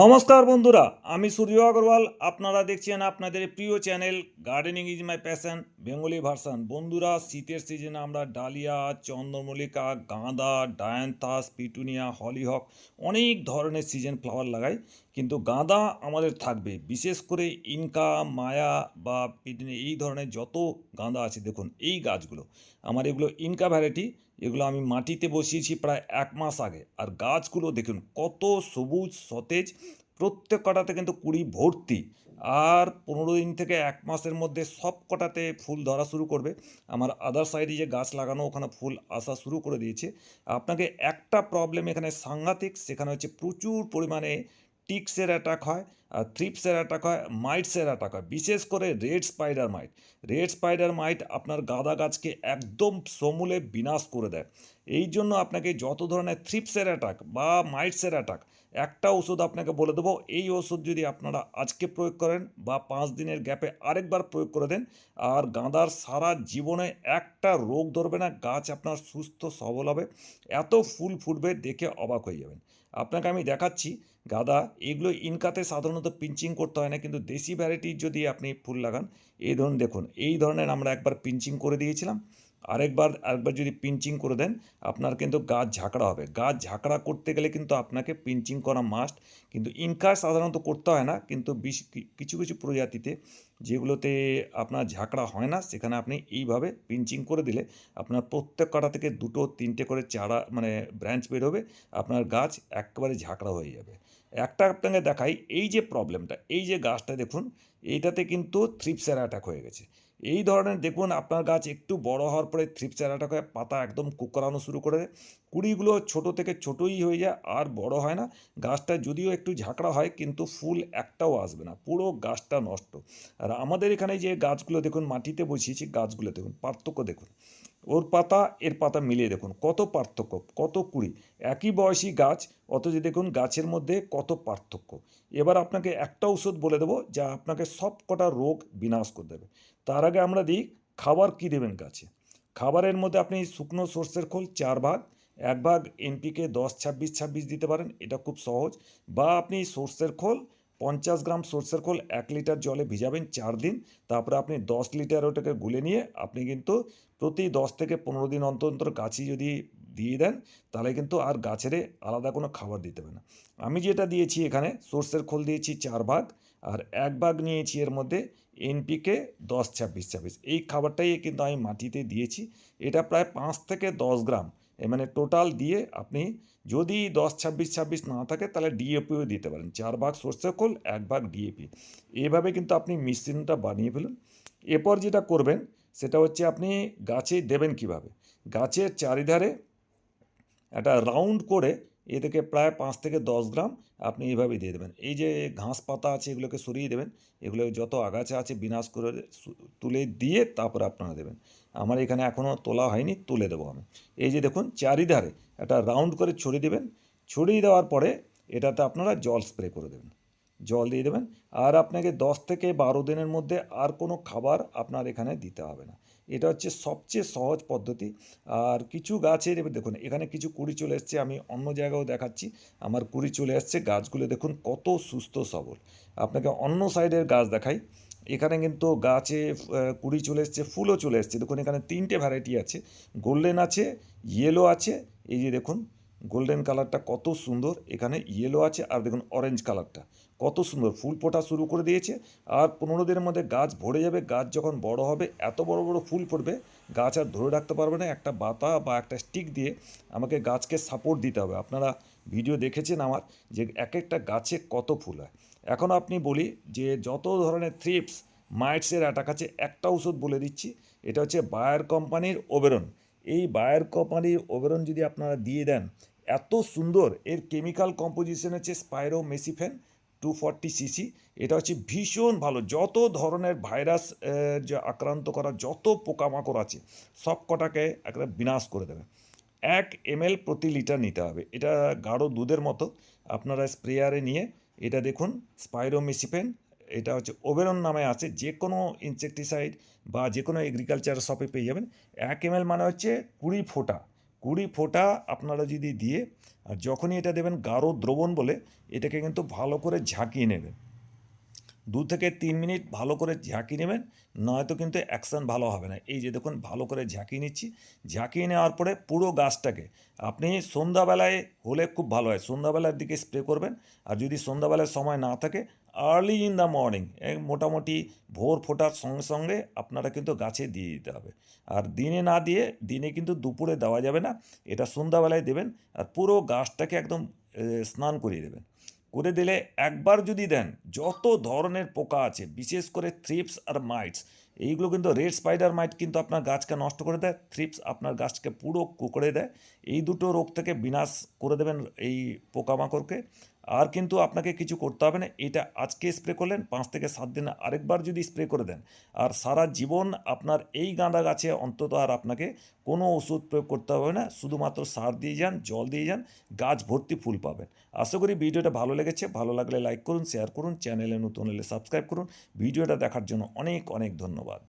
নমস্কার বন্ধুরা, আমি সূর্য আগরওয়াল। আপনারা দেখছেন আপনাদের প্রিয় channel gardening is my passion Bengali version বন্ধুরা, শীতের সিজনে আমরা ডালিয়া, চন্দ্রমল্লিকা, গাঁদা, ডায়ান্থাস, পিটুনিয়া, হলিহক অনেক ধরনের সিজন ফ্লাওয়ার লাগাই। কিন্তু গাঁদা আমাদের থাকবে। বিশেষ করে ইনকা, মায়া বা এই ধরনের যত গাঁদা আছে, দেখুন, এই গাছগুলো। আমার এগুলো ইনকা ভ্যারাইটি, এগুলো আমি মাটিতে বসিয়েছি প্রায় এক মাস আগে। আর গাছগুলো দেখুন, কত সবুজ, সতেজ প্রত্যেক কটাতে কিন্তু কুড়ি ভর্তি। আর পনেরো দিন থেকে এক মাসের মধ্যে সব কটাতে ফুল ধরা শুরু করবে। আমার আদার সাইডে যে গাছ লাগানো, ওখানে ফুল আসা শুরু করে দিয়েছে। আপনাকে একটা প্রবলেম এখানে সাংঘাতিক, সেখানে হচ্ছে প্রচুর পরিমাণে টিক্সের অ্যাটাক হয়, আর থ্রিপসের অ্যাটাক হয়, মাইটসের অ্যাটাক হয়। বিশেষ করে red spider mite. Red spider mite আপনার গাঁদা গাছকে একদম সমূলে বিনাশ করে দেয়। এই জন্য আপনাকে যত ধরনের থ্রিপসের অ্যাটাক বা মাইটসের অ্যাটাক একটা ওষুধ আপনাকে বলে দেবো। এই ওষুধ যদি আপনারা আজকে প্রয়োগ করেন বা পাঁচ দিনের গ্যাপে আরেকবার প্রয়োগ করে দেন, আর গাঁদার সারা জীবনে একটা রোগ ধরবে না, গাছ আপনার সুস্থ, সবল হবে, এত ফুল ফুটবে, দেখে অবাক হয়ে যাবেন। আপনাকে আমি দেখাচ্ছি, গাঁদা এগুলো ইনকাতে সাধারণত পিঞ্চিং করতে হয় না, কিন্তু দেশি ভ্যারাইটির যদি আপনি ফুল লাগান, এই ধরুন দেখুন, এই ধরনের আমরা একবার পিঞ্চিং করে দিয়েছিলাম। আরেকবার আরেকবার যদি পিঞ্চিং করে দেন, আপনার কিন্তু গাছ ঝাঁকড়া হবে। গাছ ঝাঁকড়া করতে গেলে কিন্তু আপনাকে পিঞ্চিং করা মাস্ট কিন্তু ইনকার সাধারণত করতে হয় না, কিন্তু কিছু কিছু প্রজাতিতে যেগুলোতে আপনার ঝাঁকড়া হয় না, সেখানে আপনি এইভাবে পিঞ্চিং করে দিলে আপনার প্রত্যেক কটা থেকে দুটো, তিনটে করে চারা মানে ব্রাঞ্চ বেরোবে আপনার গাছ একেবারে ঝাঁকড়া হয়ে যাবে। একটা আপনাকে দেখাই, এই যে প্রবলেমটা এই যে গাছটা দেখুন, এইটাতে কিন্তু থ্রিপসের অ্যাটাক হয়ে গেছে। এই ধরনের দেখুন আপনার গাছ একটু বড় হওয়ার পরে থ্রিপ চারাটাকে পাতা একদম কুকরানো শুরু করে দেয়। কুড়িগুলো ছোট থেকে ছোটই হয়ে যায়, আর বড় হয় না। গাছটা যদিও একটু ঝাঁকড়া হয়, কিন্তু ফুল একটাও আসবে না। পুরো গাছটা নষ্ট। আর আমাদের এখানে যে গাছগুলো দেখুন, মাটিতে বসিয়েছি গাছগুলো দেখুন, পার্থক্য দেখুন। ওর পাতা, এর পাতা মিলিয়ে দেখুন, কত পার্থক্য, কত কুড়ি। একই বয়সী গাছ, অথচ দেখুন গাছের মধ্যে কত পার্থক্য। এবার আপনাকে একটা ওষুধ বলে দেবো, যা আপনাকে সব কটা রোগ বিনাশ করে দেবে। তার আগে আমরা দিই, খাবার কী দেবেন গাছে? খাবারের মধ্যে আপনি শুকনো সর্ষের খোল, চার ভাগ, এক ভাগ এনপিকে দশ, ছাব্বিশ ছাব্বিশ দিতে পারেন, এটা খুব সহজ। বা আপনি সর্ষের খোল, পঞ্চাশ গ্রাম সর্ষের খোল, এক লিটার জলে ভিজাবেন চার দিন, তারপরে আপনি দশ লিটার ওটাকে গুলে নিয়ে, আপনি কিন্তু প্রতি দশ থেকে পনেরো দিন অন্তর অন্তর গাছে যদি দিয়ে দেন, তাহলে কিন্তু আর গাছেরে আলাদা কোনো খাবার দিতে হবে না। আমি যেটা দিয়েছি এখানে, সর্ষের খোল দিয়েছি চার ভাগ, আর এক ভাগ নিয়েছি এর মধ্যে এনপিকে দশ ছাব্বিশ ছাব্বিশ। এই খাবারটাই কিন্তু আমি মাটিতে দিয়েছি। এটা প্রায় পাঁচ থেকে দশ গ্রাম। মানে টোটাল দিয়ে আপনি যদি দশ ছাব্বিশ ছাব্বিশ না থাকে, তাহলে ডিএপিও দিতে পারেন। চার ভাগ সর্ষে খোল, এক ভাগ ডিএপি এভাবে কিন্তু আপনি মিশ্রণটা বানিয়ে ফেলুন। এরপর যেটা করবেন সেটা হচ্ছে আপনি গাছে দেবেন কীভাবে? গাছের চারিধারে একটা রাউন্ড করে এ থেকে প্রায় পাঁচ থেকে দশ গ্রাম আপনি এইভাবে দিয়ে দেবেন। এই যে ঘাস পাতা আছে এগুলোকে সরিয়ে দেবেন, এগুলো যত আগাছা আছে বিনাশ করে তুলে দিয়ে তারপর আপনারা দেবেন। আমার এখানে এখনও তোলা হয়নি, তুলে দেবো আমি। এই যে দেখুন, চারিধারে একটা রাউন্ড করে ছড়িয়ে দেবেন। ছড়িয়ে দেওয়ার পরে এটাতে আপনারা জল স্প্রে করে দেবেন। জল দিয়ে দেবেন। আর আপনাকে দশ থেকে বারো দিনের মধ্যে আর কোনো খাবার আপনার এখানে দিতে হবে না। এটা হচ্ছে সবচেয়ে সহজ পদ্ধতি। আর কিছু গাছের এবার দেখুন, এখানে কিছু কুড়ি চলে এসছে, আমি অন্য জায়গাও দেখাচ্ছি। আমার কুড়ি চলে এসছে, গাছগুলো দেখুন কত সুস্থ সবল। আপনাকে অন্য সাইডের গাছ দেখাই। এখানে কিন্তু গাছে কুড়ি চলে এসছে, ফুলও চলে এসছে। দেখুন, এখানে তিনটে ভ্যারাইটি আছে। গোল্ডেন আছে ইয়েলো আছে, এই যে দেখুন গোল্ডেন কালারটা কত সুন্দর, এখানে ইয়েলো আছে, আর দেখুন অরেঞ্জ কালারটা। কত সুন্দর, ফুল ফোটা শুরু করে দিয়েছে, আর পনেরো দিনের মধ্যে গাছ ভরে যাবে, গাছ যখন বড় হবে, এত বড় বড় ফুল পড়বে গাছ আর ধরে রাখতে পারবে না, একটা বাতা বা একটা স্টিক দিয়ে আমাকে গাছকে সাপোর্ট দিতে হবে। আপনারা ভিডিও দেখেছেন আমার যে এক একটা গাছে কত ফুল হয়। এখন আপনি বলি যে যত ধরনের থ্রিপস মাইটসের অ্যাটাক আছে, একটা ওষুধ বলে দিচ্ছি, এটা হচ্ছে বায়ার কোম্পানির ওবেরন এই বায়ার কোম্পানির ওবেরন যদি আপনারা দিয়ে দেন এত সুন্দর। এর কেমিক্যাল কম্পোজিশন হচ্ছে spiromesifen two forty CC এটা হচ্ছে ভীষণ ভালো। যত ধরনের ভাইরাস যে আক্রান্ত করা, যত পোকামাকড় আছে সব কটাকে একটা বিনাশ করে দেবে। এক এমএল প্রতি লিটার নিতে হবে। এটা গাঢ় দুধের মতো। আপনারা স্প্রেয়ারে নিয়ে এটা দেখুন স্পাইরোমেসিফেন এটা হচ্ছে ওবেরন নামে আছে। যে কোনো ইনসেকটিসাইড বা যে কোনো এগ্রিকালচার শপে পেয়ে যাবেন। এক এমএল মানে হচ্ছে কুড়ি ফোঁটা। কুড়ি ফোঁটা আপনারা যদি দিয়ে, আর যখনই এটা দেবেন গাঢ় দ্রবণ বলে, এটাকে কিন্তু ভালো করে ঝাঁকিয়ে নেবেন। দু থেকে তিন মিনিট ভালো করে ঝাঁকিয়ে নেবেন, নয়তো কিন্তু অ্যাকশান ভালো হবে না। এই যে দেখুন, ভালো করে ঝাঁকিয়ে নিচ্ছি। ঝাঁকিয়ে নেওয়ার পরে পুরো গাছটাকে, আপনি সন্ধ্যাবেলায় হলে খুব ভালো হয়। সন্ধ্যাবেলার দিকে স্প্রে করবেন, আর যদি সন্ধ্যাবেলার সময় না থাকে আর্লি ইন দ্য মর্নিং মোটামুটি ভোর ফোটার সঙ্গে সঙ্গে আপনারা কিন্তু গাছে দিয়ে দিতে হবে। আর দিনে না দিয়ে দিনে কিন্তু দুপুরে দেওয়া যাবে না, এটা সন্ধ্যাবেলায় দেবেন আর পুরো গাছটাকে একদম স্নান করিয়ে দেবেন। করে দিলে একবার যদি দেন, যত ধরনের পোকা আছে, বিশেষ করে থ্রিপস আর মাইটস এইগুলো কিন্তু রেড স্পাইডার মাইট কিন্তু আপনার গাছকে নষ্ট করে দেয় থ্রিপস আপনার গাছকে পুরো কুকড়ে দেয়। এই দুটো রোগ থেকে বিনাশ করে দেবেন এই পোকামাকড়কে। আর কিন্তু আপনাকে কিছু করতে হবে না, এটা আজকে স্প্রে করলেন, পাঁচ থেকে সাত দিন আরেকবার যদি স্প্রে করে দেন, আর সারা জীবন আপনার এই গাঁদা গাছে অন্তত আর আপনাকে কোনো ওষুধ প্রয়োগ করতে হবে না, শুধুমাত্র সার দিয়ে যান, জল দিয়ে যান, গাছ ভর্তি ফুল পাবেন। আশা করি ভিডিওটা ভালো লেগেছে, ভালো লাগলে লাইক করুন শেয়ার করুন চ্যানেলে নতুন হলে সাবস্ক্রাইব করুন। ভিডিওটা দেখার জন্য অনেক অনেক ধন্যবাদ।